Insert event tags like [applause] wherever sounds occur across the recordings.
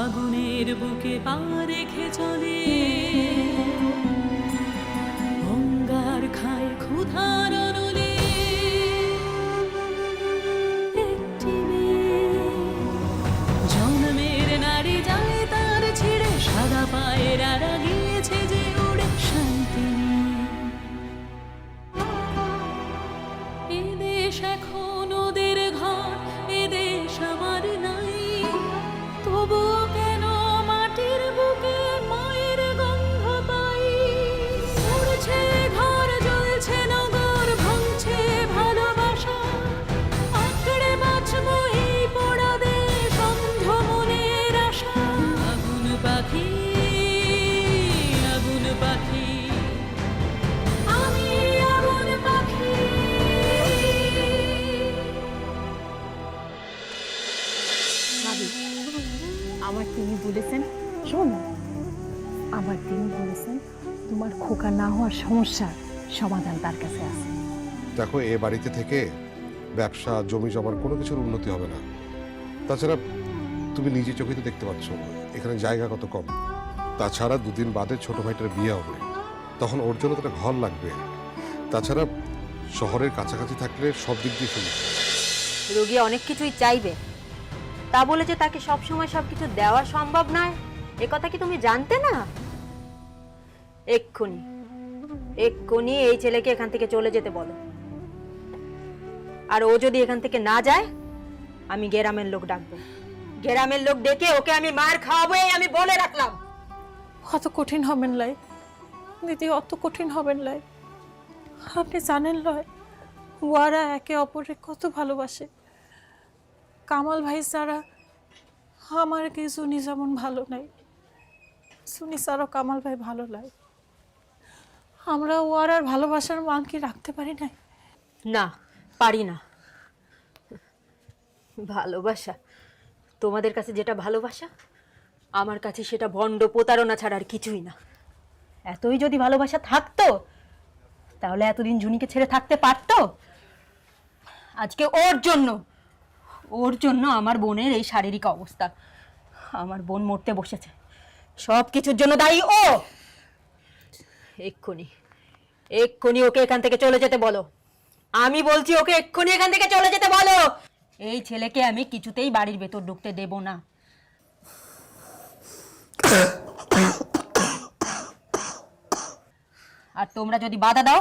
আগুনের বুকে পা রেখে চলে। অঙ্গার খায় ক্ষুধার আমার তিনি বলেছেন শোন আমার তিনি বলেছেন তোমার খোকা না হওয়ার সমস্যার সমাধান তার কাছে আছে। দেখো এ বাড়িতে থেকে ব্যবসা জমি জমার কোনো কিছুর উন্নতি হবে না। তাছাড়া তুমি নিজে চোখে তো দেখতে পাচ্ছ এখানে জায়গা কত কম। তাছাড়া দুদিন বাদে ছোট ভাইটার বিয়ে হবে। তখন ওর জন্য তো ঘর লাগবে। তাছাড়া শহরের কাছাকাছি থাকলে সব দিক দিয়ে সুবিধা রোগী অনেক কিছুই চাইবে। তা বলে যে তাকে সব সময় সব কিছু দেওয়া সম্ভব নয়? এ কথা কি তুমি জানতে না? এক্ষুনি এক্ষুনি এই ছেলেকে এখান থেকে চলে যেতে বলো। আর ও যদি এখান থেকে না যায়, আমি গেরামের লোক ডাকবো। গেরামের লোক ডেকে ওকে আমি মার খাওয়াবো, এই আমি বলে রাখলাম। অত কঠিন হবেন লাই। দিদি, অত কঠিন হবেন লাই। আপনি জানেন লয় ওয়ারা একে অপরে কত ভালোবাসে। কামাল ভাই ছাড়া আমার কি সুনি যেমন ভালো নাই। সুনি ছাড়াও কামাল ভাই ভালো লাগে আমরা ও আর আর ভালোবাসার মান কি রাখতে পারি নাই? না, পারি না। ভালোবাসা, তোমাদের কাছে যেটা ভালোবাসা, আমার কাছে সেটা ভণ্ড প্রতারণা ছাড়া আর কিছুই না। এতই যদি ভালোবাসা থাকতো, তাহলে এতদিন জুনিকে ছেড়ে থাকতে পারতো? আজকে ওর জন্য ওর জন্য আমার বোনের এই শারীরিক অবস্থা। আমার বোন মরতে বসেছে। সব কিছুর জন্য দায়ী ও! এক্ষুনি এক্ষুনি ওকে এখান থেকে চলে যেতে বলো। আমি বলছি ওকে এক্ষুনি এখান থেকে চলে যেতে বলো। এই ছেলেকে আমি কিছুতেই বাড়ির ভেতর ঢুকতে দেব না। আর তোমরা যদি বাধা দাও,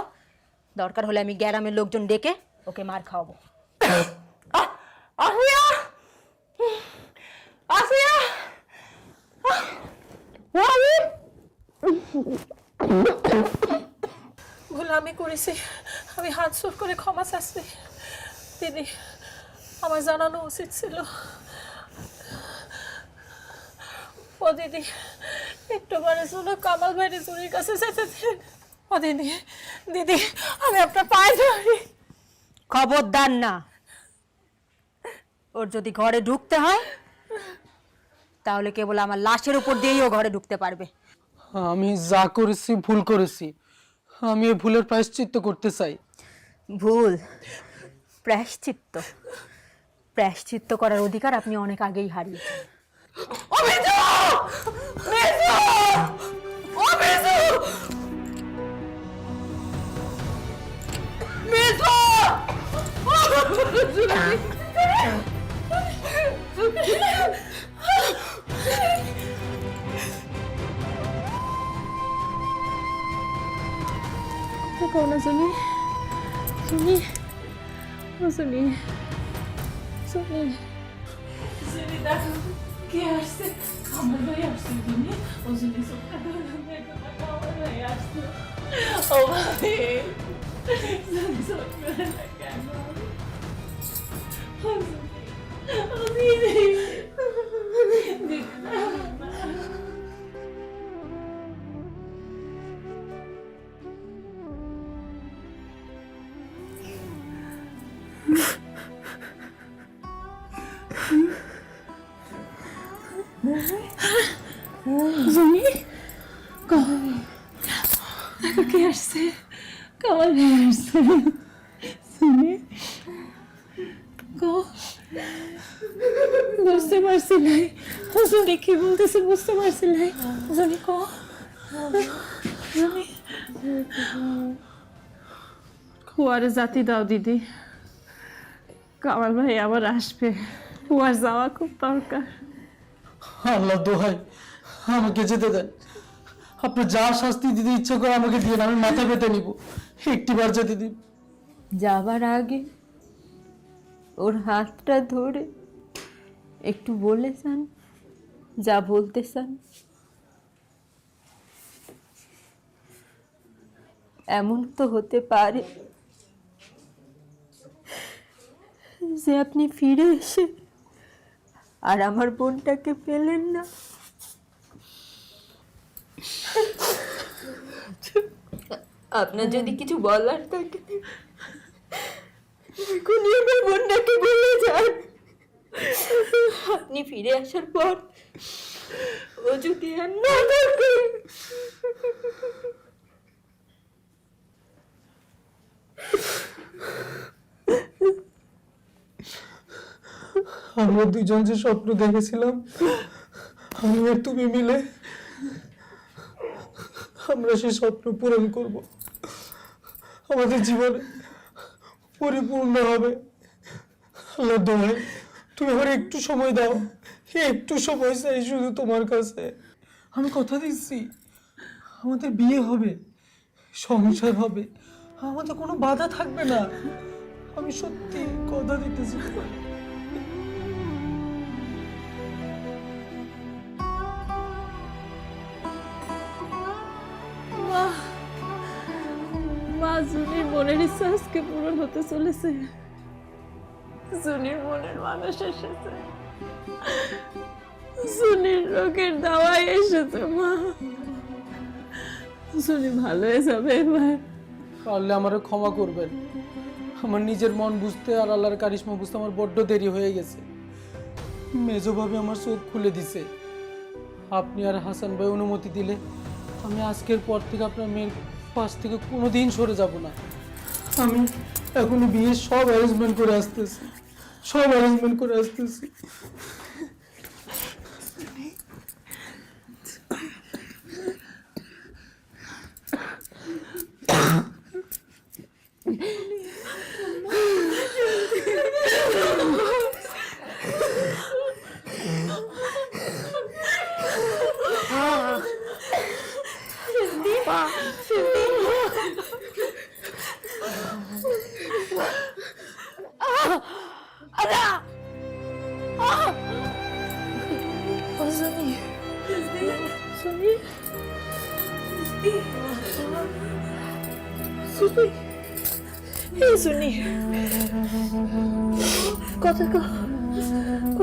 দরকার হলে আমি গ্যারামের লোকজন ডেকে ওকে মার খাওয়াবো। ভুল আমি করেছি। আমি হাত সুর করে ক্ষমা চাচ্ছি। দিদি আমার জানানো উচিত ছিল। ও দিদি একটু বারে শুনো কামাল ভাইরে চুরির কাছে যেতে দিন। ও দিদি দিদি, আমি আপনার পায়ে ধরি। খবরদার না। ওর যদি ঘরে ঢুকতে হয় তাহলে কেবল আমার লাশের উপর দিয়েই ও ঘরে ঢুকতে পারবে। আমি যা করেছি ভুল করেছি। আমি এই ভুলের প্রায়শ্চিত্ত করতে চাই। ভুল। প্রায়শ্চিত্ত। প্রায়শ্চিত্ত করার অধিকার আপনি অনেক আগেই হারিয়েছেন। কোনা শুনি শুনি ও শুনি শুনি শুনি দেখো কে আসছে আমার ভাই আসছে শুনি ও আসছে ও ভাই শুনি শুনি জমি দেখো কে আসছে কামাল ভাই আসছে শুনে বুঝতে পারছি নাই। জনি কি বলতেছে বুঝতে পারছি লাই জনি ক? জনি কুয়ারে জাতি দাও দিদি। কামাল ভাই আবার আসবে। কুয়ার যাওয়া খুব দরকার। আল্লাহ দোহাই। আমাকে যেতে দেন। আপনি যা শাস্তি দিতে ইচ্ছে করে আমাকে দিয়ে আমি মাথা পেতে নিব। একটিবার যেতে দিন। যাবার আগে ওর হাতটা ধরে একটু বলে যান, যা বলতে চান। এমন তো হতে পারে যে আপনি ফিরে এসে আর আমার বোনটাকে পেলেন না। আপনার যদি কিছু বলার থাকে। এখনই আমার বোনটাকে বলে যান। আপনি ফিরে আসার পর ও যদি আর না থাকে। আমরা দুজন যে স্বপ্ন দেখেছিলাম আমি আর তুমি মিলে আমরা সেই স্বপ্ন পূরণ করব। আমাদের জীবন পরিপূর্ণ হবে। আল্লাহ তুমি আমার একটু সময় দাও। একটু সময় চাই শুধু তোমার কাছে। আমি কথা দিচ্ছি, আমাদের বিয়ে হবে, সংসার হবে। আমাদের কোনো বাধা থাকবে না। আমি সত্যি কথা দিতেছি মনের ইচ্ছা আজকে পূরণ হতে চলেছে। জুনির মনের মানুষ এসেছে। জুনির রোগের দাওয়াই এসেছে মা। জুনি ভালো হয়ে যাবে এবার। পারলে আমারও ক্ষমা করবেন। আমার নিজের মন বুঝতে আর আল্লাহর কারিশমা বুঝতে আমার বড্ড দেরি হয়ে গেছে। মেজোভাবে আমার চোখ খুলে দিছে। আপনি আর হাসান ভাই অনুমতি দিলে আমি আজকের পর থেকে আপনার মেয়ের পাশ থেকে কোনো দিন সরে যাব না। আমি এখনও বিয়ের সব অ্যারেঞ্জমেন্ট করে আসতেছি। সব অ্যারেঞ্জমেন্ট করে আসতেছি। জুনি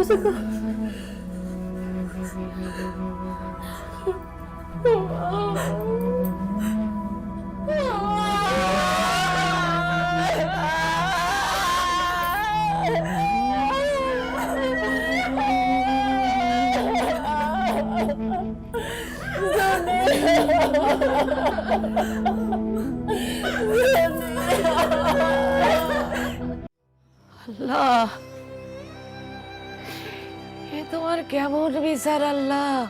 Ha ha ha. বিচার আল্লাহ।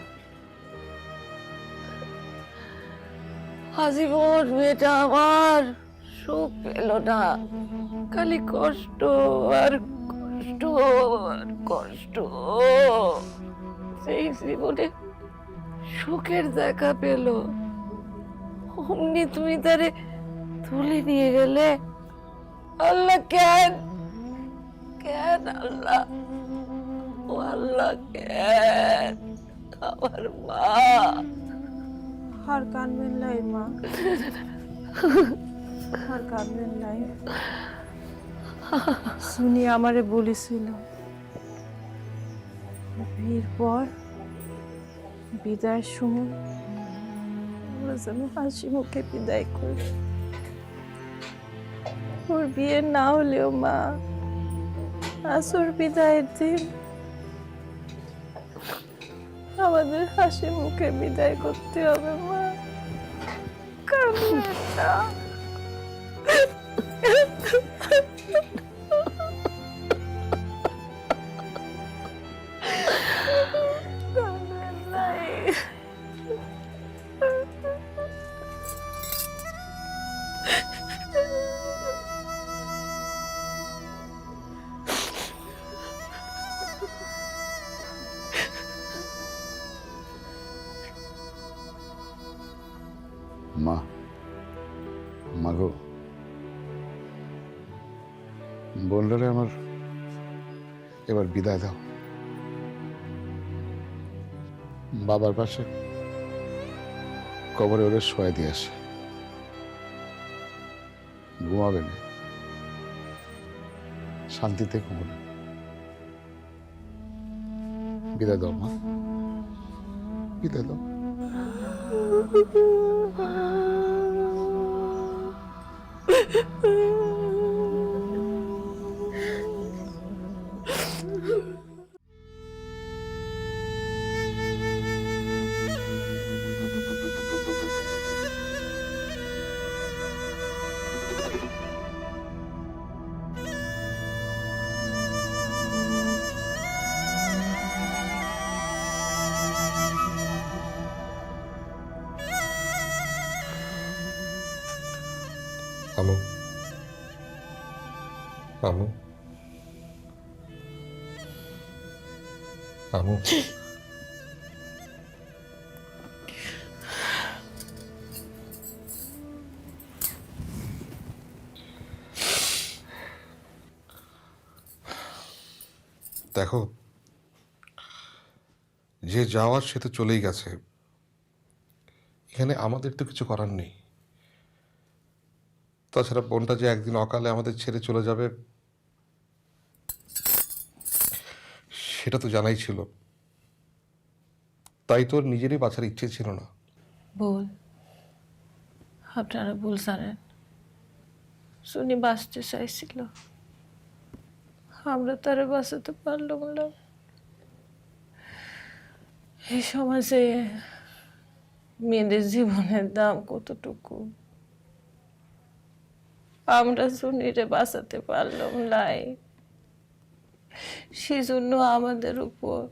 আজীবন মেয়েটা আমার সুখ পেল না। খালি কষ্ট আর কষ্ট আর কষ্ট। সেই জীবনে সুখের দেখা পেল। অমনি তুমি তারে তুলে নিয়ে গেলে? আল্লাহ কেন? কেন আল্লাহ? শুনি আমারে বলেছিল বিয়ের পর বিদায়ের সময় যেন হাসি মুখে বিদায় করি ওর বিয়ে না হলেও মা আসর বিদায়ের দিন আমাদের হাসি মুখে বিদায় করতে হবে মা। কান্না মাগো বললে আমার, এবার বিদায় দাও। বাবার পাশে কবরে ওরে শোয়া দিয়ে আসে। ঘুমাবে না। শান্তিতে ঘুমোবে। বিদায় দাও মা। বিদায় দাও। Ha [laughs] আমু আমু দেখো, যে যাওয়ার সে তো চলেই গেছে। এখানে আমাদের তো কিছু করার নেই। তাছাড়া বোনটা যে একদিন অকালে আমাদের ছেড়ে চলে যাবে, সেটা তো জানাই ছিল। তাই তোর নিজেরই বাঁচার ইচ্ছে ছিল না। বল আপনারা ভুল জানেন শুনি বাঁচতে চাইছিল। আমরা তারা বাঁচাতে পারলাম না। এই সমাজে মেয়েদের জীবনের দাম কতটুকু? আমরা সুনিরে বাঁচাতে পারলাম নাই সেজন্য আমাদের উপর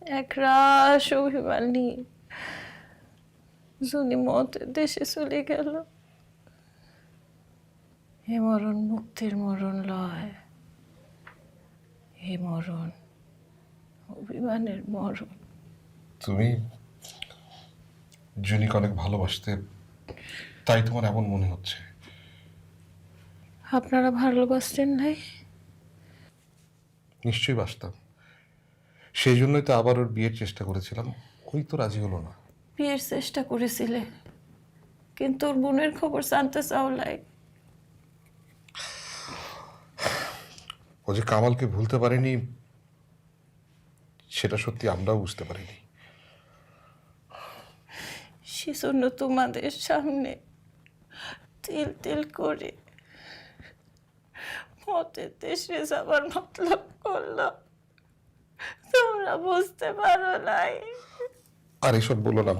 এক রাস অভিমান নিয়ে জুনি মতের দেশে চলে গেল। হে মরণ মুক্তির মরণ লয়। হে মরণ অভিমানের মরণ। তুমি জুনিকে অনেক ভালোবাসতে, তাই তোমার এমন মনে হচ্ছে। আপনারা ভালোবাসতেন নাই? নিশ্চয়ই বাসতাম। সেই জন্যই তো আবার ওর বিয়ের চেষ্টা করেছিলাম। ওই তো রাজি হলো না। বিয়ের চেষ্টা করেছিলে। কিন্তু ওর বোনের খবর জানতে চাও লাই ও যে কামালকে ভুলতে পারেনি সেটা সত্যি আমরাও বুঝতে পারিনি। সেজন্য তোমাদের সামনে তিল তিল করে মতের দেশে যাবার মতলব করল। তোমরা বুঝতে পারো নাই। আর এসব বলো না।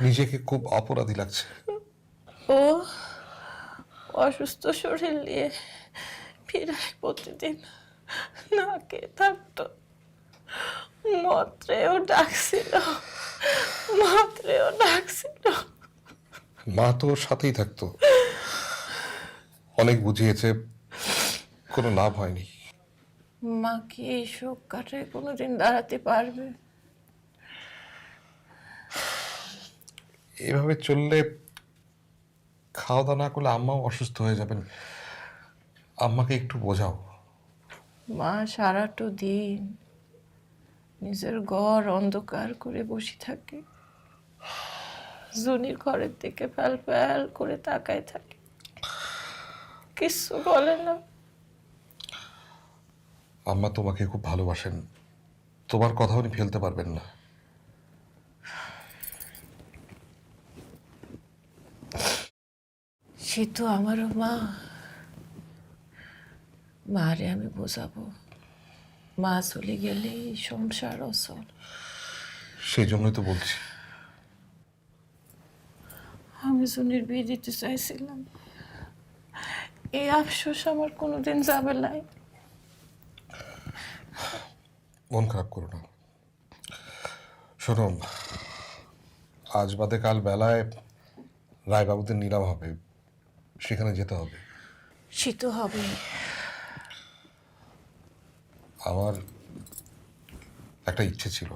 নিজেকে খুব অপরাধী লাগছে। ও অসুস্থ শরীর নিয়ে ফিরায় প্রতিদিন না কে থাকতো। মত্রেও ডাকছিল মত্রেও ডাকছিল। মা তো ওর সাথেই থাকতো। অনেক বুঝিয়েছে কোনো লাভ হয়নি। মা কি এই শোক কাটায় কোনোদিন দাঁড়াতে পারবে? এভাবে চললে খাওয়া দাওয়া না করলে আম্মাও অসুস্থ হয়ে যাবেন। আম্মাকে একটু বোঝাও। মা সারাটো দিন নিজের ঘর অন্ধকার করে বসে থাকে। জুনির ঘরের দিকে ফ্যাল ফ্যাল করে তাকায় থাকে। কিছু বলে না। আম্মা তোমাকে খুব ভালোবাসেন। তোমার কথা উনি ফেলতে পারবেন না। সে তো আমারও মা। মারে আমি বোঝাবো। মা চলে গেলে সংসার অসল সেই জন্যই তো বলছি। আমি জুনির বিয়ে দিতে চাইছিলাম। এই আফসোস আমার কোনোদিন যাবে নাই। মন খারাপ করো না। শোনো আজ বাদে কাল বেলায় রায়বাবুদের নিলাম হবে সেখানে যেতে হবে। সে তো হবে আমার একটা ইচ্ছে ছিল।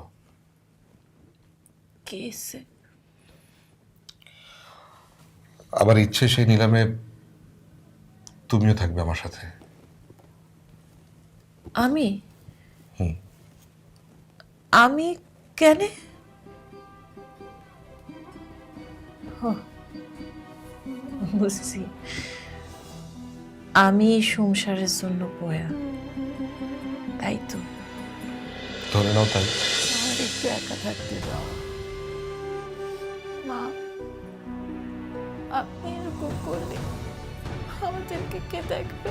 কি? আমার ইচ্ছে সেই নিলামে তুমিও থাকবে আমার সাথে। আমি? হুম। আমি কেন? ও, বুঝছি। আমি সংসারের জন্য বয়া। তাই তো। ধরে নাও তাই। আমার একটু একা থাকতে দাও। মা আপনি এরকম করলে আমাদেরকে কে দেখবে?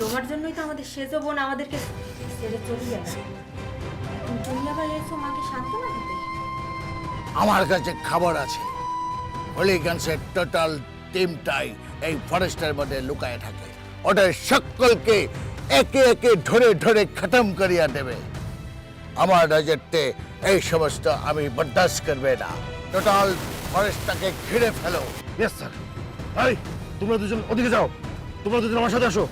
তোমার জন্যই তো আমাদের সেজ বোন আমাদেরকে ছেড়ে চলে গেল তুমি আবার এসো মাকে সান্ত্বনা দিতে। আমার কাছে খাবার আছে। হলিগঞ্জের টোটাল টিমটাই এই ফরেস্টের মধ্যে লুকায় থাকে। সকলকে একে একে ধরে ধরে খতম করিয়া দেবে। আমার রাজত্বে এই সমস্ত আমি বরদাস্ত করবে না। টোটাল ফরেস্টটাকে ঘিরে ফেলো। ইয়েস স্যার এই তোমরা দুজন ওদিকে যাও। তোমরা দুজন আমার সাথে আসো।